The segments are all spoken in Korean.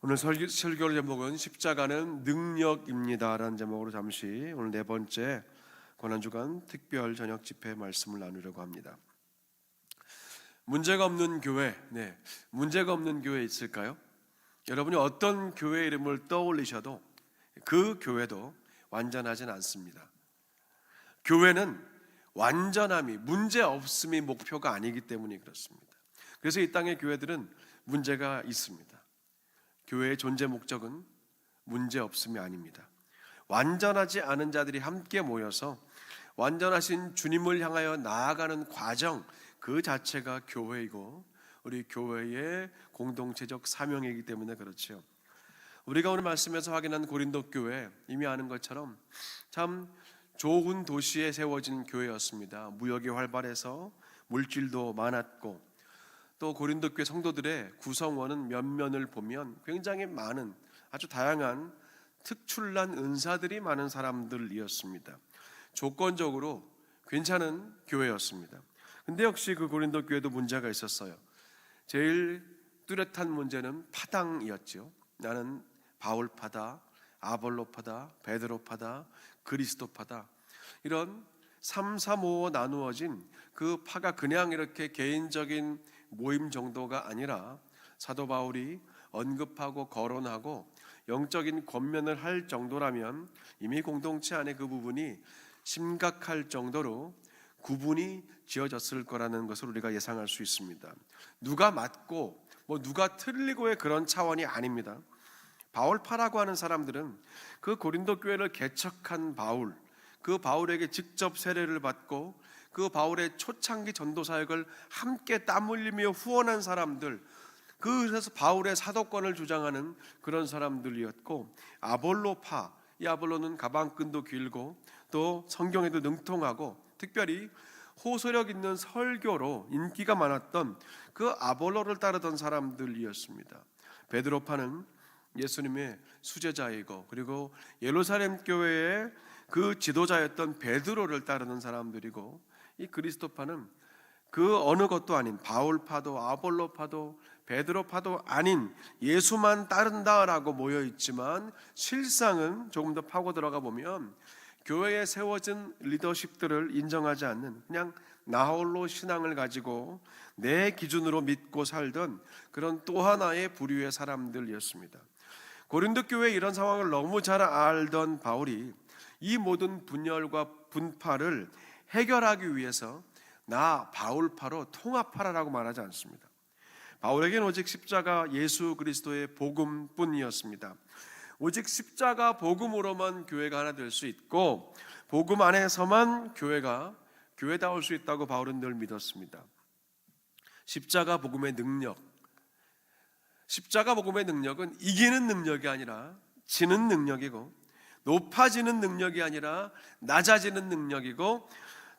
오늘 설교, 설교 제목은 십자가는 능력입니다라는 제목으로 잠시 오늘 네 번째 고난주간 특별 저녁 집회 말씀을 나누려고 합니다. 문제가 없는 교회, 네, 문제가 없는 교회 있을까요? 여러분이 어떤 교회 이름을 떠올리셔도 그 교회도 완전하진 않습니다. 교회는 완전함이 문제 없음이 목표가 아니기 때문에 그렇습니다. 그래서 이 땅의 교회들은 문제가 있습니다. 교회의 존재 목적은 문제 없음이 아닙니다. 완전하지 않은 자들이 함께 모여서 완전하신 주님을 향하여 나아가는 과정 그 자체가 교회이고 우리 교회의 공동체적 사명이기 때문에 그렇죠. 우리가 오늘 말씀에서 확인한 고린도 교회 이미 아는 것처럼 참 좋은 도시에 세워진 교회였습니다. 무역이 활발해서 물질도 많았고 또 고린도 교회 성도들의 구성원은 면면을 보면 굉장히 많은 아주 다양한 특출난 은사들이 많은 사람들이었습니다. 조건적으로 괜찮은 교회였습니다. 근데 역시 그 고린도 교회도 문제가 있었어요. 제일 뚜렷한 문제는 파당이었죠. 나는 바울파다, 아볼로파다, 베드로파다, 그리스도파다. 이런 3, 3, 5 나누어진 그 파가 그냥 이렇게 개인적인 모임 정도가 아니라 사도 바울이 언급하고 거론하고 영적인 권면을 할 정도라면 이미 공동체 안에 그 부분이 심각할 정도로 구분이 지어졌을 거라는 것을 우리가 예상할 수 있습니다. 누가 맞고 뭐 누가 틀리고의 그런 차원이 아닙니다. 바울파라고 하는 사람들은 그 고린도 교회를 개척한 바울, 그 바울에게 직접 세례를 받고 그 바울의 초창기 전도 사역을 함께 땀 흘리며 후원한 사람들, 그래서 바울의 사도권을 주장하는 그런 사람들이었고 아볼로파, 이 아볼로는 가방끈도 길고 또 성경에도 능통하고 특별히 호소력 있는 설교로 인기가 많았던 그 아볼로를 따르던 사람들이었습니다. 베드로파는 예수님의 수제자이고 그리고 예루살렘 교회의 그 지도자였던 베드로를 따르는 사람들이고 이 그리스도파는 그 어느 것도 아닌 바울파도 아볼로파도 베드로파도 아닌 예수만 따른다라고 모여 있지만 실상은 조금 더 파고 들어가 보면 교회에 세워진 리더십들을 인정하지 않는 그냥 나홀로 신앙을 가지고 내 기준으로 믿고 살던 그런 또 하나의 부류의 사람들이었습니다. 고린도 교회 이런 상황을 너무 잘 알던 바울이 이 모든 분열과 분파를 해결하기 위해서 나 바울파로 통합하라라고 말하지 않습니다. 바울에게는 오직 십자가 예수 그리스도의 복음뿐이었습니다. 오직 십자가 복음으로만 교회가 하나 될 수 있고 복음 안에서만 교회가 교회다울 수 있다고 바울은 늘 믿었습니다. 십자가 복음의 능력, 십자가 복음의 능력은 이기는 능력이 아니라 지는 능력이고 높아지는 능력이 아니라 낮아지는 능력이고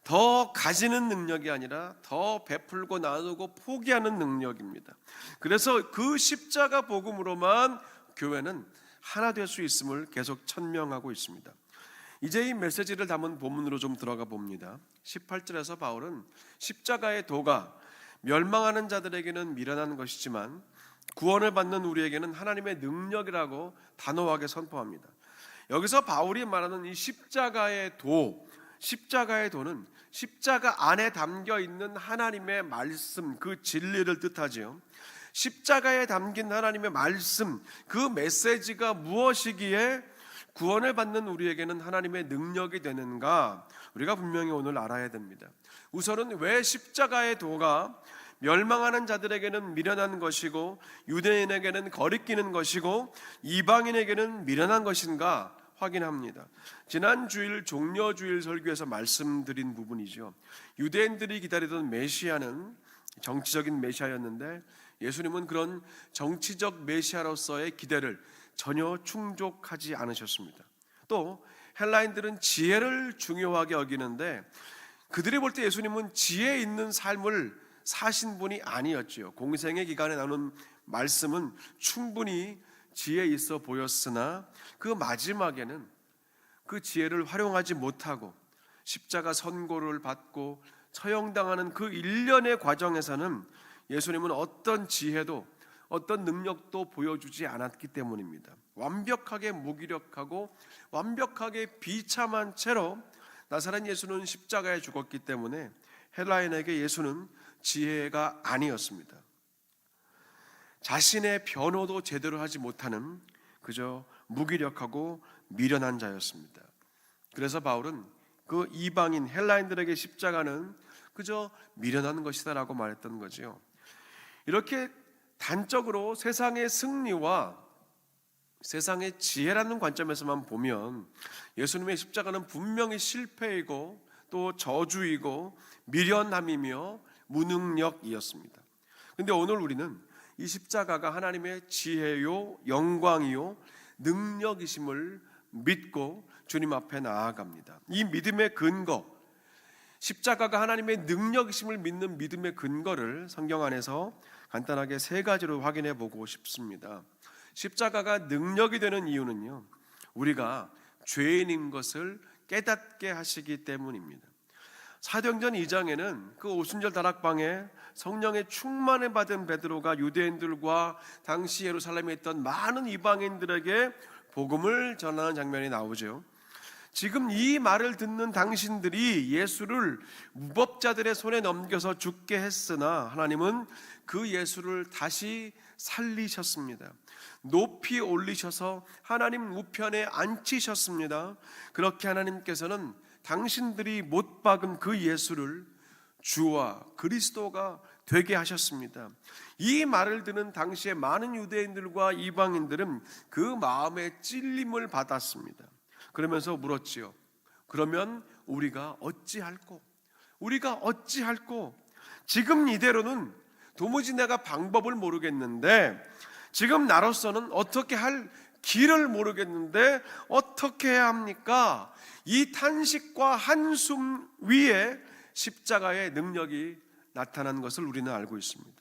더 가지는 능력이 아니라 더 베풀고 나누고 포기하는 능력입니다. 그래서 그 십자가 복음으로만 교회는 하나 될 수 있음을 계속 천명하고 있습니다. 이제 이 메시지를 담은 본문으로 좀 들어가 봅니다. 18절에서 바울은 십자가의 도가 멸망하는 자들에게는 미련한 것이지만 구원을 받는 우리에게는 하나님의 능력이라고 단호하게 선포합니다. 여기서 바울이 말하는 이 십자가의 도, 십자가의 도는 십자가 안에 담겨 있는 하나님의 말씀, 그 진리를 뜻하지요. 십자가에 담긴 하나님의 말씀, 그 메시지가 무엇이기에 구원을 받는 우리에게는 하나님의 능력이 되는가? 우리가 분명히 오늘 알아야 됩니다. 우선은 왜 십자가의 도가 멸망하는 자들에게는 미련한 것이고 유대인에게는 거리끼는 것이고 이방인에게는 미련한 것인가 확인합니다. 지난 주일 종려 주일 설교에서 말씀드린 부분이죠. 유대인들이 기다리던 메시아는 정치적인 메시아였는데 예수님은 그런 정치적 메시아로서의 기대를 전혀 충족하지 않으셨습니다. 또 헬라인들은 지혜를 중요하게 여기는데 그들이 볼 때 예수님은 지혜 있는 삶을 사신 분이 아니었지요. 공생의 기간에 나눈 말씀은 충분히 지혜 있어 보였으나 그 마지막에는 그 지혜를 활용하지 못하고 십자가 선고를 받고 처형당하는 그 일련의 과정에서는 예수님은 어떤 지혜도 어떤 능력도 보여주지 않았기 때문입니다. 완벽하게 무기력하고 완벽하게 비참한 채로 나사렛 예수는 십자가에 죽었기 때문에 헬라인에게 예수는 지혜가 아니었습니다. 자신의 변호도 제대로 하지 못하는 그저 무기력하고 미련한 자였습니다. 그래서 바울은 그 이방인 헬라인들에게 십자가는 그저 미련한 것이다라고 말했던 거지요. 이렇게 단적으로 세상의 승리와 세상의 지혜라는 관점에서만 보면 예수님의 십자가는 분명히 실패이고 또 저주이고 미련함이며 무능력이었습니다. 근데 오늘 우리는 이 십자가가 하나님의 지혜요, 영광이요, 능력이심을 믿고 주님 앞에 나아갑니다. 이 믿음의 근거, 십자가가 하나님의 능력이심을 믿는 믿음의 근거를 성경 안에서 간단하게 세 가지로 확인해 보고 싶습니다. 십자가가 능력이 되는 이유는요, 우리가 죄인인 것을 깨닫게 하시기 때문입니다. 사도행전 2장에는 그 오순절 다락방에 성령의 충만을 받은 베드로가 유대인들과 당시 예루살렘에 있던 많은 이방인들에게 복음을 전하는 장면이 나오죠. 지금 이 말을 듣는 당신들이 예수를 무법자들의 손에 넘겨서 죽게 했으나 하나님은 그 예수를 다시 살리셨습니다. 높이 올리셔서 하나님 우편에 앉히셨습니다. 그렇게 하나님께서는 당신들이 못 박은 그 예수를 주와 그리스도가 되게 하셨습니다. 이 말을 듣는 당시에 많은 유대인들과 이방인들은 그 마음의 찔림을 받았습니다. 그러면서 물었지요. 그러면 우리가 어찌할꼬? 우리가 어찌할꼬? 지금 이대로는 도무지 내가 방법을 모르겠는데 지금 나로서는 어떻게 할 길을 모르겠는데 어떻게 해야 합니까? 이 탄식과 한숨 위에 십자가의 능력이 나타난 것을 우리는 알고 있습니다.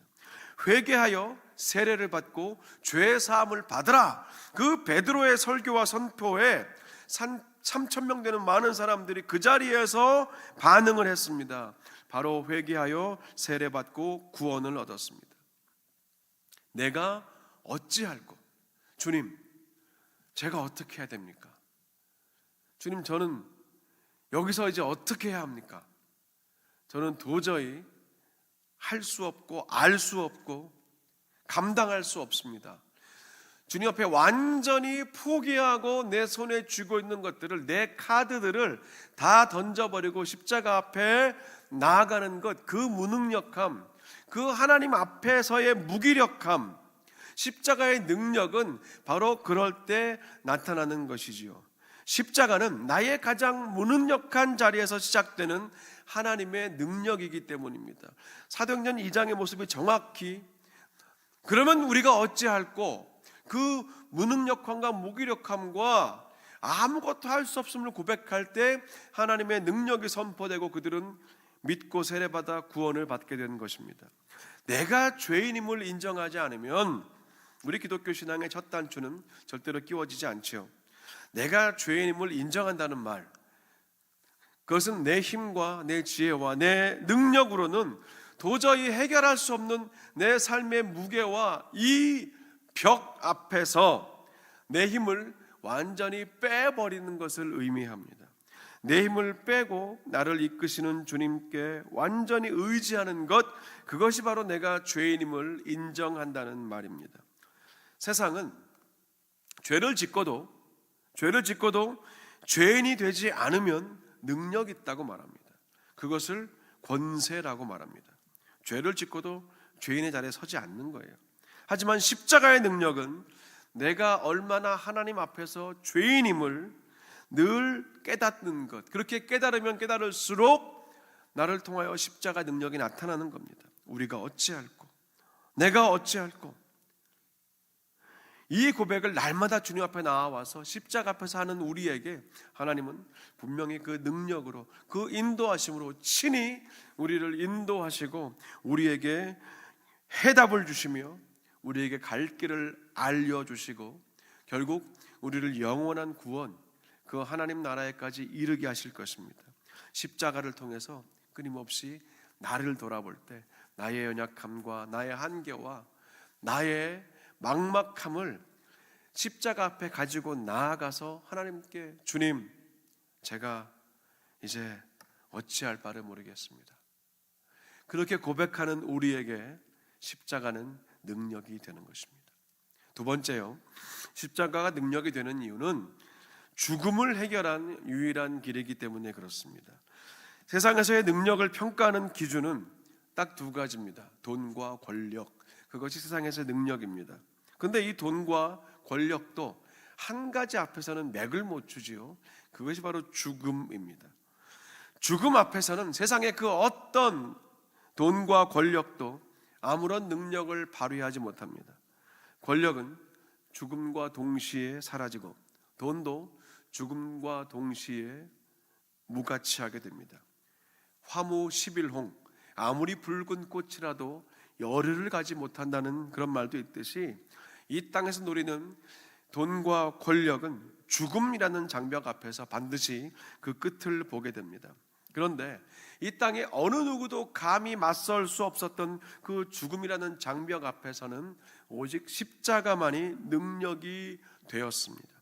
회개하여 세례를 받고 죄 사함을 받으라. 그 베드로의 설교와 선포에 3천 명 되는 많은 사람들이 그 자리에서 반응을 했습니다. 바로 회개하여 세례 받고 구원을 얻었습니다. 내가 어찌할꼬? 주님, 제가 어떻게 해야 됩니까? 주님, 저는 여기서 이제 어떻게 해야 합니까? 저는 도저히 할 수 없고 알 수 없고 감당할 수 없습니다. 주님 앞에 완전히 포기하고 내 손에 쥐고 있는 것들을 내 카드들을 다 던져버리고 십자가 앞에 나아가는 것, 그 무능력함, 그 하나님 앞에서의 무기력함, 십자가의 능력은 바로 그럴 때 나타나는 것이지요. 십자가는 나의 가장 무능력한 자리에서 시작되는 하나님의 능력이기 때문입니다. 사도행전 2장의 모습이 정확히 그러면 우리가 어찌할꼬 그 무능력함과 무기력함과 아무것도 할 수 없음을 고백할 때 하나님의 능력이 선포되고 그들은 믿고 세례받아 구원을 받게 되는 것입니다. 내가 죄인임을 인정하지 않으면 우리 기독교 신앙의 첫 단추는 절대로 끼워지지 않죠. 내가 죄인임을 인정한다는 말, 그것은 내 힘과 내 지혜와 내 능력으로는 도저히 해결할 수 없는 내 삶의 무게와 이 벽 앞에서 내 힘을 완전히 빼버리는 것을 의미합니다. 내 힘을 빼고 나를 이끄시는 주님께 완전히 의지하는 것, 그것이 바로 내가 죄인임을 인정한다는 말입니다. 세상은 죄를 짓고도, 죄를 짓고도 죄인이 되지 않으면 능력 있다고 말합니다. 그것을 권세라고 말합니다. 죄를 짓고도 죄인의 자리에 서지 않는 거예요. 하지만 십자가의 능력은 내가 얼마나 하나님 앞에서 죄인임을 늘 깨닫는 것. 그렇게 깨달으면 깨달을수록 나를 통하여 십자가 능력이 나타나는 겁니다. 우리가 어찌할꼬? 내가 어찌할꼬? 이 고백을 날마다 주님 앞에 나와서 십자가 앞에서 하는 우리에게 하나님은 분명히 그 능력으로 그 인도하심으로 친히 우리를 인도하시고 우리에게 해답을 주시며 우리에게 갈 길을 알려 주시고 결국 우리를 영원한 구원 그 하나님 나라에까지 이르게 하실 것입니다. 십자가를 통해서 끊임없이 나를 돌아볼 때 나의 연약함과 나의 한계와 나의 막막함을 십자가 앞에 가지고 나아가서 하나님께 주님, 제가 이제 어찌할 바를 모르겠습니다. 그렇게 고백하는 우리에게 십자가는 능력이 되는 것입니다. 두 번째요. 십자가가 능력이 되는 이유는 죽음을 해결한 유일한 길이기 때문에 그렇습니다. 세상에서의 능력을 평가하는 기준은 딱 두 가지입니다. 돈과 권력. 그것이 세상에서의 능력입니다. 근데 이 돈과 권력도 한 가지 앞에서는 맥을 못 추지요. 그것이 바로 죽음입니다. 죽음 앞에서는 세상의 그 어떤 돈과 권력도 아무런 능력을 발휘하지 못합니다. 권력은 죽음과 동시에 사라지고 돈도 죽음과 동시에 무가치하게 됩니다. 화무 11홍 아무리 붉은 꽃이라도 열흘을 가지 못한다는 그런 말도 있듯이 이 땅에서 누리는 돈과 권력은 죽음이라는 장벽 앞에서 반드시 그 끝을 보게 됩니다. 그런데 이 땅에 어느 누구도 감히 맞설 수 없었던 그 죽음이라는 장벽 앞에서는 오직 십자가만이 능력이 되었습니다.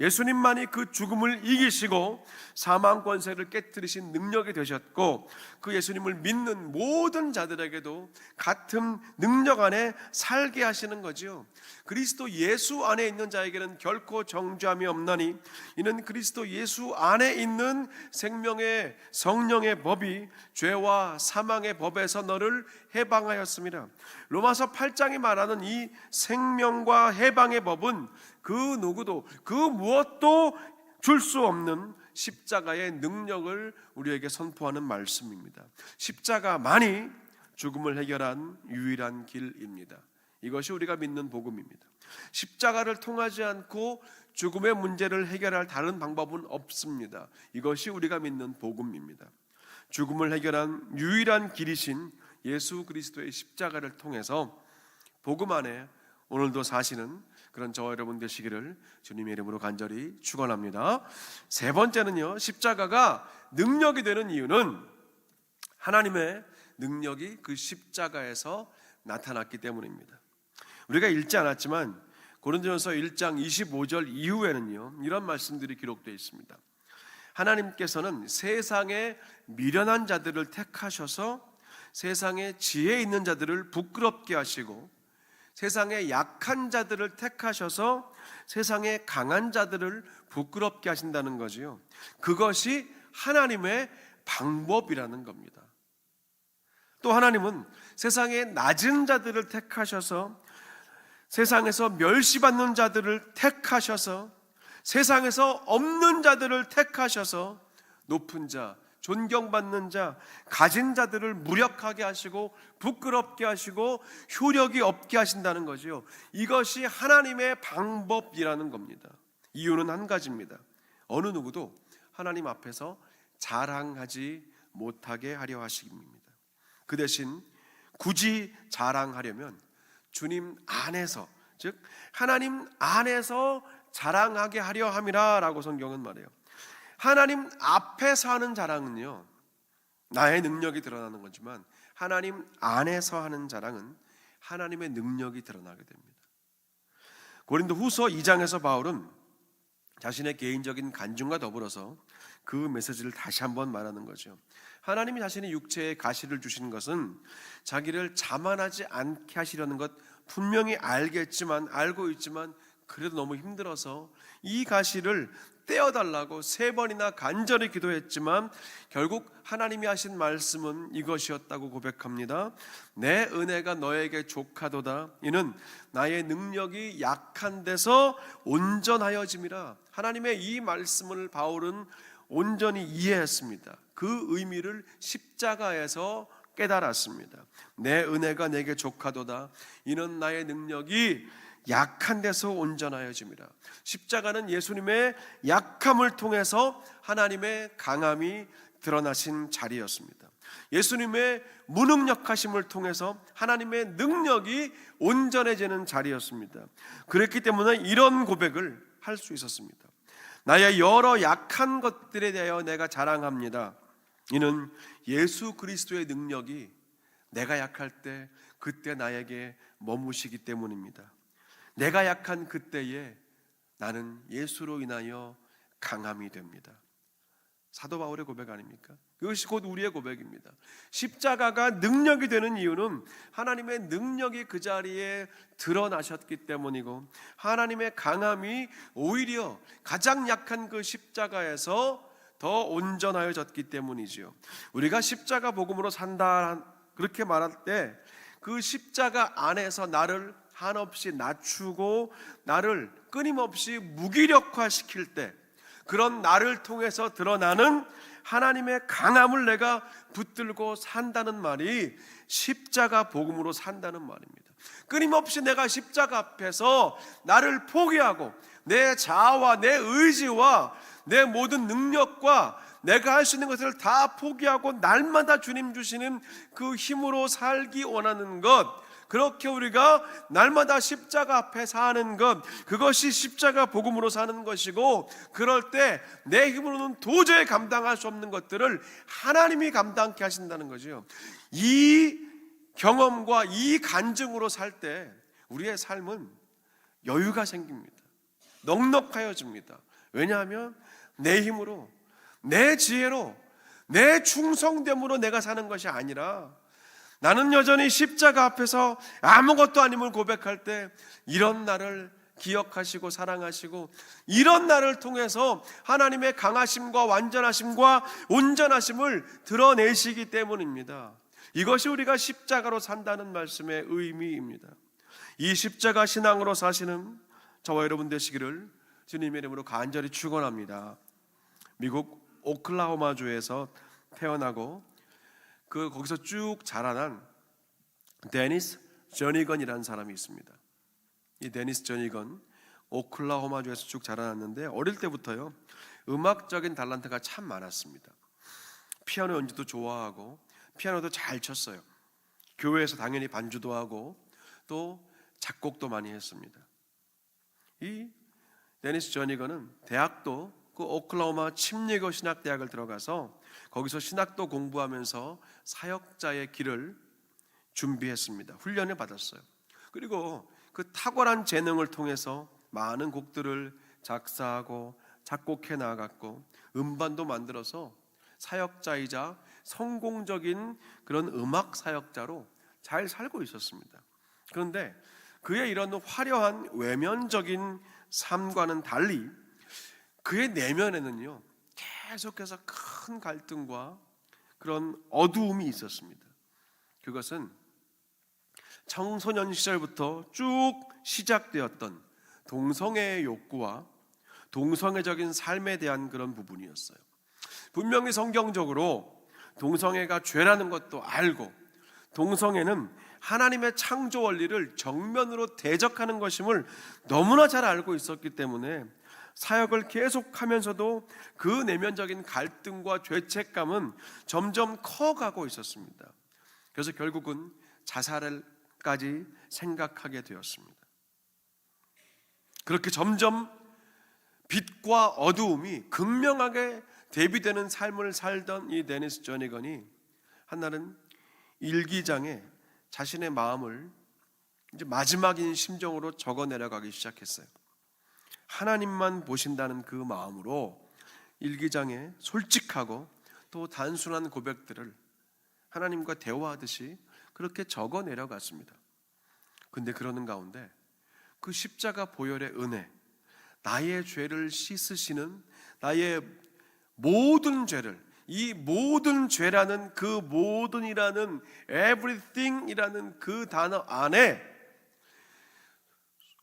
예수님만이 그 죽음을 이기시고 사망 권세를 깨뜨리신 능력이 되셨고 그 예수님을 믿는 모든 자들에게도 같은 능력 안에 살게 하시는 거지요. 그리스도 예수 안에 있는 자에게는 결코 정죄함이 없나니 이는 그리스도 예수 안에 있는 생명의 성령의 법이 죄와 사망의 법에서 너를 해방하였습니다. 로마서 8장이 말하는 이 생명과 해방의 법은 그 누구도 그 무엇도 줄 수 없는 십자가의 능력을 우리에게 선포하는 말씀입니다. 십자가만이 죽음을 해결한 유일한 길입니다. 이것이 우리가 믿는 복음입니다. 십자가를 통하지 않고 죽음의 문제를 해결할 다른 방법은 없습니다. 이것이 우리가 믿는 복음입니다. 죽음을 해결한 유일한 길이신 예수 그리스도의 십자가를 통해서 복음 안에 오늘도 사시는 그런 저와 여러분 되시기를 주님의 이름으로 간절히 축원합니다. 세 번째는요. 십자가가 능력이 되는 이유는 하나님의 능력이 그 십자가에서 나타났기 때문입니다. 우리가 읽지 않았지만 고린도전서 1장 25절 이후에는요. 이런 말씀들이 기록되어 있습니다. 하나님께서는 세상에 미련한 자들을 택하셔서 세상에 지혜 있는 자들을 부끄럽게 하시고 세상의 약한 자들을 택하셔서 세상의 강한 자들을 부끄럽게 하신다는 거지요. 그것이 하나님의 방법이라는 겁니다. 또 하나님은 세상의 낮은 자들을 택하셔서 세상에서 멸시받는 자들을 택하셔서 세상에서 없는 자들을 택하셔서 높은 자, 존경받는 자, 가진 자들을 무력하게 하시고 부끄럽게 하시고 효력이 없게 하신다는 거죠. 이것이 하나님의 방법이라는 겁니다. 이유는 한 가지입니다. 어느 누구도 하나님 앞에서 자랑하지 못하게 하려 하심입니다. 그 대신 굳이 자랑하려면 주님 안에서 즉 하나님 안에서 자랑하게 하려 함이라라고 성경은 말해요. 하나님 앞에서 하는 자랑은요, 나의 능력이 드러나는 거지만 하나님 안에서 하는 자랑은 하나님의 능력이 드러나게 됩니다. 고린도 후서 2장에서 바울은 자신의 개인적인 간증과 더불어서 그 메시지를 다시 한번 말하는 거죠. 하나님이 자신의 육체에 가시를 주신 것은 자기를 자만하지 않게 하시려는 것 분명히 알겠지만 알고 있지만 그래도 너무 힘들어서 이 가시를 떼어달라고 세 번이나 간절히 기도했지만 결국 하나님이 하신 말씀은 이것이었다고 고백합니다. 내 은혜가 너에게 족하도다. 이는 나의 능력이 약한 데서 온전하여짐이라. 하나님의 이 말씀을 바울은 온전히 이해했습니다. 그 의미를 십자가에서 깨달았습니다. 내 은혜가 내게 족하도다. 이는 나의 능력이 약한 데서 온전하여집니다. 십자가는 예수님의 약함을 통해서 하나님의 강함이 드러나신 자리였습니다. 예수님의 무능력하심을 통해서 하나님의 능력이 온전해지는 자리였습니다. 그랬기 때문에 이런 고백을 할 수 있었습니다. 나의 여러 약한 것들에 대하여 내가 자랑합니다. 이는 예수 그리스도의 능력이 내가 약할 때 그때 나에게 머무시기 때문입니다. 내가 약한 그때에 나는 예수로 인하여 강함이 됩니다. 사도 바울의 고백 아닙니까? 그것이 곧 우리의 고백입니다. 십자가가 능력이 되는 이유는 하나님의 능력이 그 자리에 드러나셨기 때문이고 하나님의 강함이 오히려 가장 약한 그 십자가에서 더 온전하여졌기 때문이지요. 우리가 십자가 복음으로 산다 그렇게 말할 때 그 십자가 안에서 나를 한없이 낮추고 나를 끊임없이 무기력화시킬 때 그런 나를 통해서 드러나는 하나님의 강함을 내가 붙들고 산다는 말이 십자가 복음으로 산다는 말입니다. 끊임없이 내가 십자가 앞에서 나를 포기하고 내 자아와 내 의지와 내 모든 능력과 내가 할 수 있는 것을 다 포기하고 날마다 주님 주시는 그 힘으로 살기 원하는 것 그렇게 우리가 날마다 십자가 앞에 사는 것 그것이 십자가 복음으로 사는 것이고 그럴 때 내 힘으로는 도저히 감당할 수 없는 것들을 하나님이 감당케 하신다는 거죠. 이 경험과 이 간증으로 살 때 우리의 삶은 여유가 생깁니다. 넉넉하여집니다. 왜냐하면 내 힘으로 내 지혜로 내 충성됨으로 내가 사는 것이 아니라 나는 여전히 십자가 앞에서 아무것도 아님을 고백할 때 이런 나를 기억하시고 사랑하시고 이런 나를 통해서 하나님의 강하심과 완전하심과 온전하심을 드러내시기 때문입니다. 이것이 우리가 십자가로 산다는 말씀의 의미입니다. 이 십자가 신앙으로 사시는 저와 여러분 되시기를 주님의 이름으로 간절히 축원합니다. 미국 오클라호마주에서 태어나고 그 거기서 쭉 자라난 데니스 저니건이라는 사람이 있습니다. 이 데니스 저니건 오클라호마주에서 쭉 자라났는데 어릴 때부터요 음악적인 달란트가 참 많았습니다. 피아노 연주도 좋아하고 피아노도 잘 쳤어요. 교회에서 당연히 반주도 하고 또 작곡도 많이 했습니다. 이 데니스 저니건은 대학도 그 오클라호마 침례교 신학대학을 들어가서 거기서 신학도 공부하면서 사역자의 길을 준비했습니다. 훈련을 받았어요. 그리고 그 탁월한 재능을 통해서 많은 곡들을 작사하고 작곡해 나갔고 음반도 만들어서 사역자이자 성공적인 그런 음악 사역자로 잘 살고 있었습니다. 그런데 그의 이런 화려한 외면적인 삶과는 달리 그의 내면에는요 계속해서 큰 갈등과 그런 어두움이 있었습니다. 그것은 청소년 시절부터 쭉 시작되었던 동성애의 욕구와 동성애적인 삶에 대한 그런 부분이었어요. 분명히 성경적으로 동성애가 죄라는 것도 알고 동성애는 하나님의 창조 원리를 정면으로 대적하는 것임을 너무나 잘 알고 있었기 때문에 사역을 계속하면서도 그 내면적인 갈등과 죄책감은 점점 커가고 있었습니다. 그래서 결국은 자살을까지 생각하게 되었습니다. 그렇게 점점 빛과 어두움이 극명하게 대비되는 삶을 살던 이 데니스 조니건이 한날은 일기장에 자신의 마음을 이제 마지막인 심정으로 적어 내려가기 시작했어요. 하나님만 보신다는 그 마음으로 일기장에 솔직하고 또 단순한 고백들을 하나님과 대화하듯이 그렇게 적어 내려갔습니다. 근데 그러는 가운데 그 십자가 보혈의 은혜, 나의 죄를 씻으시는 나의 모든 죄를 이 모든 죄라는 그 모든이라는 everything이라는 그 단어 안에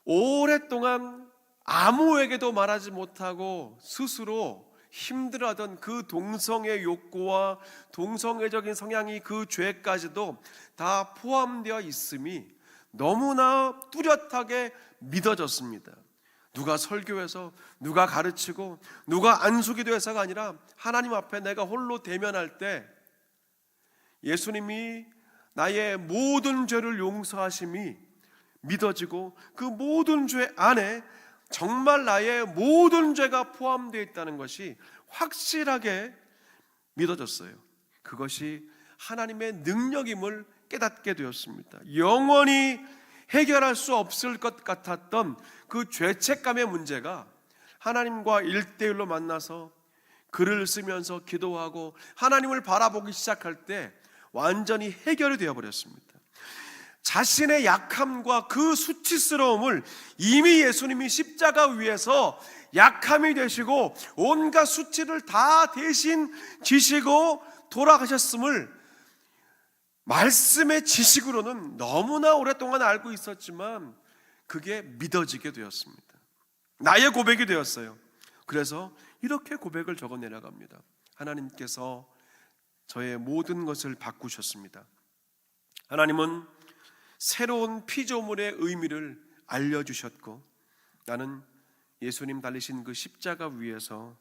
오랫동안 아무에게도 말하지 못하고 스스로 힘들어하던 그 동성애 욕구와 동성애적인 성향이 그 죄까지도 다 포함되어 있음이 너무나 뚜렷하게 믿어졌습니다. 누가 설교해서 누가 가르치고 누가 안수기도해서가 아니라 하나님 앞에 내가 홀로 대면할 때 예수님이 나의 모든 죄를 용서하심이 믿어지고 그 모든 죄 안에 정말 나의 모든 죄가 포함되어 있다는 것이 확실하게 믿어졌어요. 그것이 하나님의 능력임을 깨닫게 되었습니다. 영원히 해결할 수 없을 것 같았던 그 죄책감의 문제가 하나님과 일대일로 만나서 글을 쓰면서 기도하고 하나님을 바라보기 시작할 때 완전히 해결이 되어 버렸습니다. 자신의 약함과 그 수치스러움을 이미 예수님이 십자가 위에서 약함이 되시고 온갖 수치를 다 대신 지시고 돌아가셨음을 말씀의 지식으로는 너무나 오랫동안 알고 있었지만 그게 믿어지게 되었습니다. 나의 고백이 되었어요. 그래서 이렇게 고백을 적어 내려갑니다. 하나님께서 저의 모든 것을 바꾸셨습니다. 하나님은 새로운 피조물의 의미를 알려주셨고 나는 예수님 달리신 그 십자가 위에서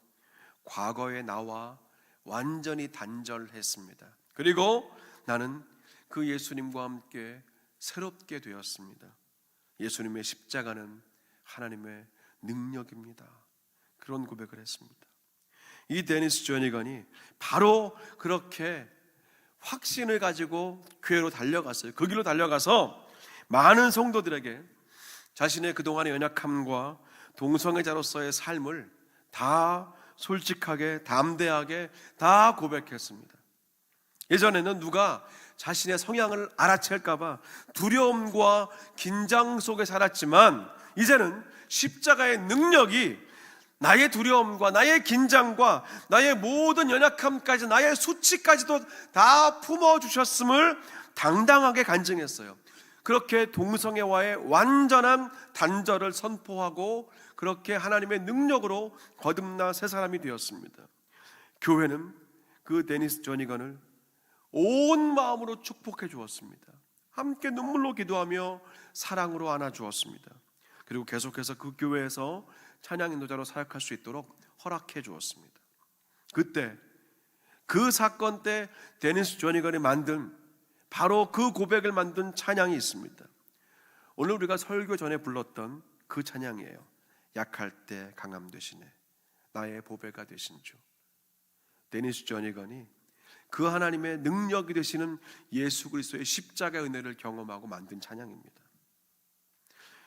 과거의 나와 완전히 단절했습니다. 그리고 나는 그 예수님과 함께 새롭게 되었습니다. 예수님의 십자가는 하나님의 능력입니다. 그런 고백을 했습니다. 이 데니스 조니건이 바로 그렇게 확신을 가지고 교회로 달려갔어요. 그 길로 달려가서 많은 성도들에게 자신의 그동안의 연약함과 동성애자로서의 삶을 다 솔직하게 담대하게 다 고백했습니다. 예전에는 누가 자신의 성향을 알아챌까봐 두려움과 긴장 속에 살았지만 이제는 십자가의 능력이 나의 두려움과 나의 긴장과 나의 모든 연약함까지 나의 수치까지도 다 품어 주셨음을 당당하게 간증했어요. 그렇게 동성애와의 완전한 단절을 선포하고 그렇게 하나님의 능력으로 거듭나 새 사람이 되었습니다. 교회는 그 데니스 조니건을 온 마음으로 축복해 주었습니다. 함께 눈물로 기도하며 사랑으로 안아 주었습니다. 그리고 계속해서 그 교회에서 찬양 인도자로 사역할 수 있도록 허락해 주었습니다. 그때 그 사건 때 데니스 조니건이 만든 바로 그 고백을 만든 찬양이 있습니다. 오늘 우리가 설교 전에 불렀던 그 찬양이에요. 약할 때 강함 되시네. 나의 보배가 되신 주. 데니스 조니건이 그 하나님의 능력이 되시는 예수 그리스도의 십자가 은혜를 경험하고 만든 찬양입니다.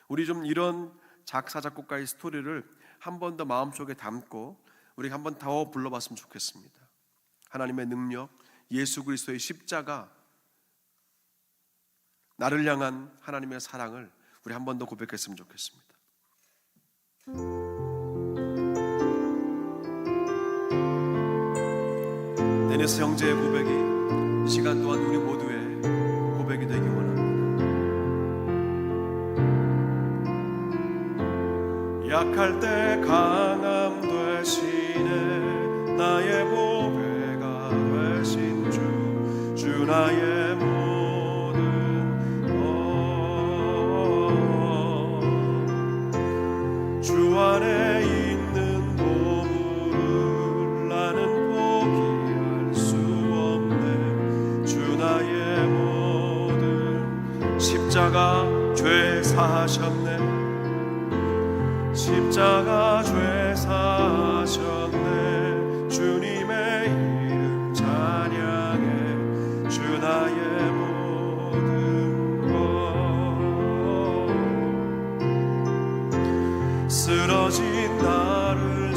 우리 좀 이런 작사 작곡가의 스토리를 한 번 더 마음속에 담고 우리 한 번 더 불러봤으면 좋겠습니다. 하나님의 능력, 예수 그리스도의 십자가 나를 향한 하나님의 사랑을 우리 한 번 더 고백했으면 좋겠습니다. 데니스 형제의 고백이 이 시간 또한 우리 모두의 고백이 되기 원합니다. 약할 때 강함 되시네. 나의 보배가 되신 주 주 나의 모든 것주 안에 있는 보물을 나는 포기할 수 없네. 주 나의 모든 십자가 죄 사하셨네 십자가 죄 사하셨네. 주님의 이름 찬양해. 주 나의 모든 것. 쓰러진 나를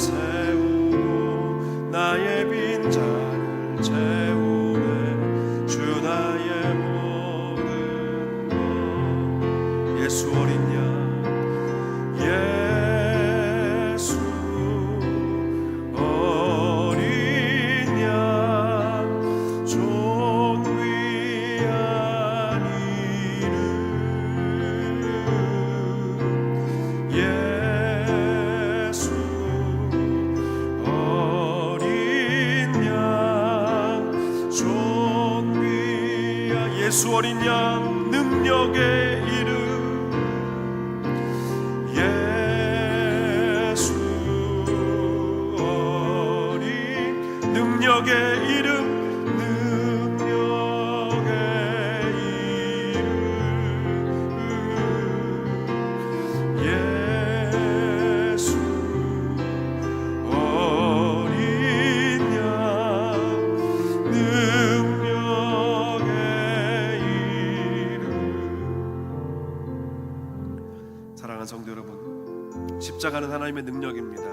성도 여러분, 십자가는 하나님의 능력입니다.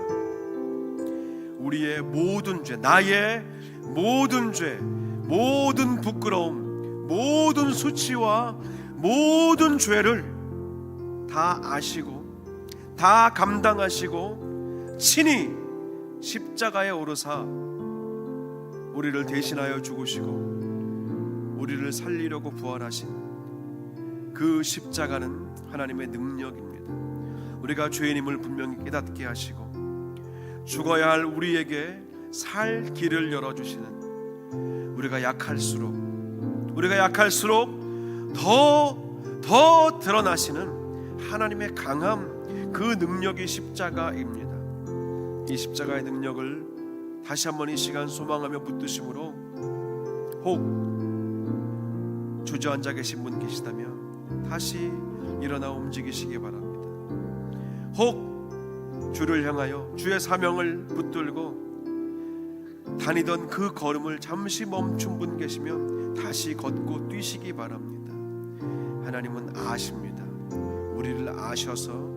우리의 모든 죄, 나의 모든 죄, 모든 부끄러움, 모든 수치와 모든 죄를 다 아시고 다 감당하시고 친히 십자가에 오르사 우리를 대신하여 죽으시고 우리를 살리려고 부활하신 그 십자가는 하나님의 능력입니다. 우리가 죄인임을 분명히 깨닫게 하시고 죽어야 할 우리에게 살 길을 열어 주시는 우리가 약할수록 우리가 약할수록 더 더 드러나시는 하나님의 강함 그 능력이 십자가입니다. 이 십자가의 능력을 다시 한번 이 시간 소망하며 붙드심으로 혹 주저앉아 계신 분 계시다면 다시 일어나 움직이시기 바랍니다. 혹 주를 향하여 주의 사명을 붙들고 다니던 그 걸음을 잠시 멈춘 분 계시면 다시 걷고 뛰시기 바랍니다. 하나님은 아십니다. 우리를 아셔서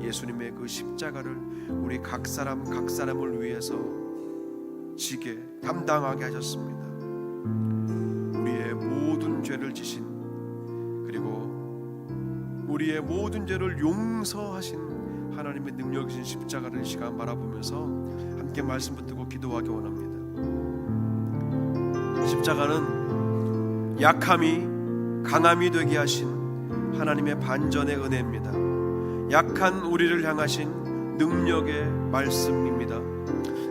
예수님의 그 십자가를 우리 각 사람 각 사람을 위해서 지게 담당하게 하셨습니다. 우리의 모든 죄를 지신 그리고 우리의 모든 죄를 용서하신 하나님의 능력이신 십자가를 이 시간 바라보면서 함께 말씀 붙들고 기도하기 원합니다. 십자가는 약함이 강함이 되게 하신 하나님의 반전의 은혜입니다. 약한 우리를 향하신 능력의 말씀입니다.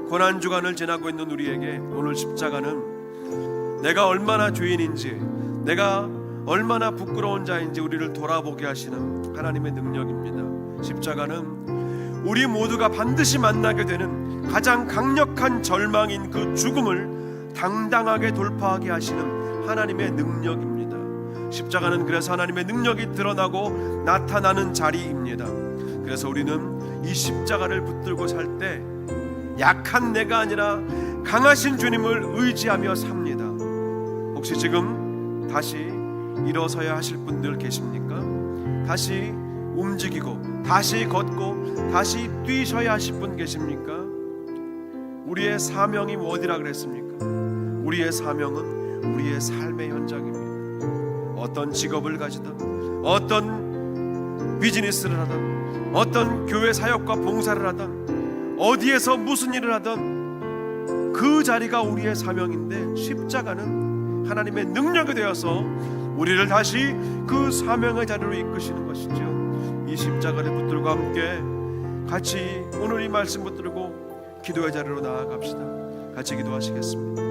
고난 주간을 지나고 있는 우리에게 오늘 십자가는 내가 얼마나 죄인인지, 내가 얼마나 부끄러운 자인지 우리를 돌아보게 하시는 하나님의 능력입니다. 십자가는 우리 모두가 반드시 만나게 되는 가장 강력한 절망인 그 죽음을 당당하게 돌파하게 하시는 하나님의 능력입니다. 십자가는 그래서 하나님의 능력이 드러나고 나타나는 자리입니다. 그래서 우리는 이 십자가를 붙들고 살 때 약한 내가 아니라 강하신 주님을 의지하며 삽니다. 혹시 지금 다시 일어서야 하실 분들 계십니까? 다시 움직이고 다시 걷고 다시 뛰셔야 하실 분 계십니까? 우리의 사명이 어디라 그랬습니까? 우리의 사명은 우리의 삶의 현장입니다. 어떤 직업을 가지든 어떤 비즈니스를 하든 어떤 교회 사역과 봉사를 하든 어디에서 무슨 일을 하든 그 자리가 우리의 사명인데 십자가는 하나님의 능력이 되어서 우리를 다시 그 사명의 자리로 이끄시는 것이죠. 이 십자가를 붙들고 함께 같이 오늘 이 말씀 붙들고 기도의 자리로 나아갑시다. 같이 기도하시겠습니다.